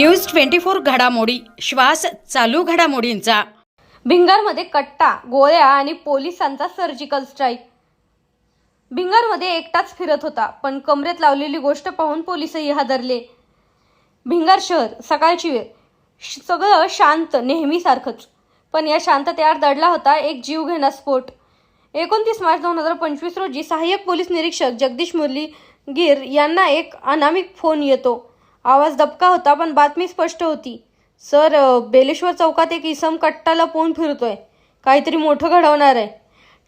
News twenty four घडामोडी. श्वास चालू घडामोडींचा. भिंगारमध्ये कट्टा गोळ्या आणि पोलिसांचा सर्जिकल स्ट्राईक भिंगारमध्ये एकटाच फिरत होता पण कमरेत लावलेली गोष्ट पाहून पोलिसही हादरले. भिंगार शहर सकाळची वेळ. श- सगळं शांत नेहमीसारखंच. पण या शांततेआड दडला होता एक जीवघेणा स्फोट. एकोणतीस मार्च दोन हजार पंचवीस रोजी सहाय्यक पोलीस निरीक्षक जगदीश मुरली गिर यांना एक अनामिक फोन येतो. आवाज दबका होता पण बातमी स्पष्ट होती. सर बेलेश्वर चौकात एक इसम कट्टाला पोहून फिरतोय. काहीतरी मोठं घडवणार आहे.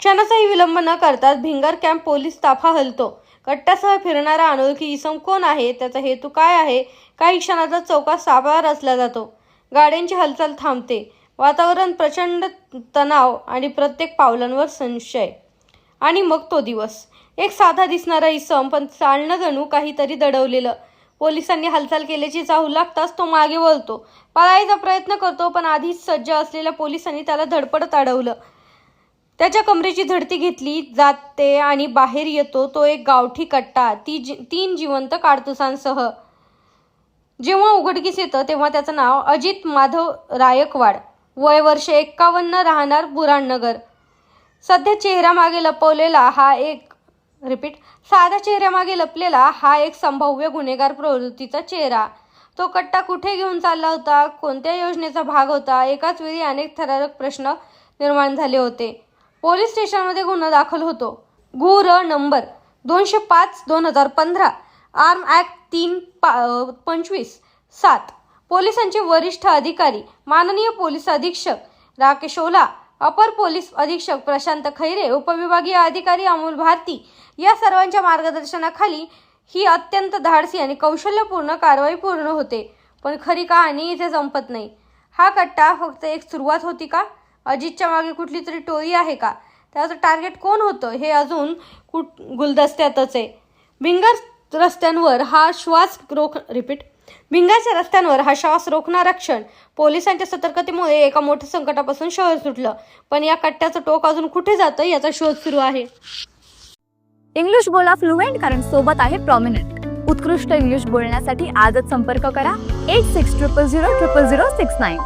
क्षणाचाही विलंब न करताच भिंगार कॅम्प पोलीस ताफा हलतो. कट्ट्यासह फिरणारा अनोळखी इसम कोण आहे त्याचा हेतू काय आहे काही क्षणाचा चौकात सापळा रचला जातो. गाड्यांची हालचाल थांबते. वातावरण प्रचंड तणाव आणि प्रत्येक पावलांवर संशय. आणि मग तो दिवस. एक साधा दिसणारा इसम पण चालणं जणू काहीतरी दडवलेलं. पोलिसांनी हालचाल केल्याची चाहू लागताच तो मागे वळतो. पळायचा प्रयत्न करतो पण आधीच सज्ज असलेल्या पोलिसांनी त्याला धडपडत अडवलं. त्याच्या कमरेची झडती घेतली जाते आणि बाहेर येतो. तो एक गावठी कट्टा ती जी तीन जिवंत काडतुसांसह. जेव्हा उघडकीस येतं तेव्हा त्याचं नाव अजित माधव रायकवाड. वय वर्ष एक्कावन्न राहणार बुराणनगर. सध्या चेहऱ्यामागे लपवलेला हा एक रिपीट साधा चेहऱ्यामागे लपलेला हा एक संभाव्य गुन्हेगार प्रवृत्तीचा चेहरा. तो कट्टा कुठे घेऊन चालला होता कोणत्या योजनेचा भाग होता एकाच वेळी अनेक थरारक प्रश्न निर्माण झाले होते. पोलीस स्टेशनमध्ये गुन्हा दाखल होतो. गु र नंबर दोनशे पाच दोन हजार पंधरा आर्म ॲक्ट तीन पा पंचवीस सात. पोलिसांचे वरिष्ठ अधिकारी माननीय पोलीस अधीक्षक राकेश ओला अपर पोलीस अधीक्षक प्रशांत खैरे उपविभागीय अधिकारी अमोल भारती या सर्वांच्या मार्गदर्शनाखाली ही अत्यंत धाडसी आणि कौशल्यपूर्ण कारवाई पूर्ण होते. पण खरी कहाणी इथे संपत नाही. हा कट्टा फक्त एक सुरुवात होती का? अजितच्या मागे कुठली तरी टोळी आहे का? त्याचं टार्गेट कोण होतं हे अजून कुठ गुलदस्त्यातच आहे. भिंगर रस्त्यांवर हा श्वास रोख रिपीट भिंगाच्या रस्त्यांवर हा श्वास रोखणारा क्षण पोलिसांच्या सतर्कतेमुळे एका मोठ्या संकटापासून शहर सुटलं. पण या कट्ट्याचं टोक अजून कुठे जातं याचा शोध सुरू आहे. इंग्लिश बोला फ्लुएंट कारण सोबत आहे प्रॉमिनंट उत्कृष्ट इंग्लिश बोलण्यासाठी आजच संपर्क करा. Eight six triple zero triple zero six nine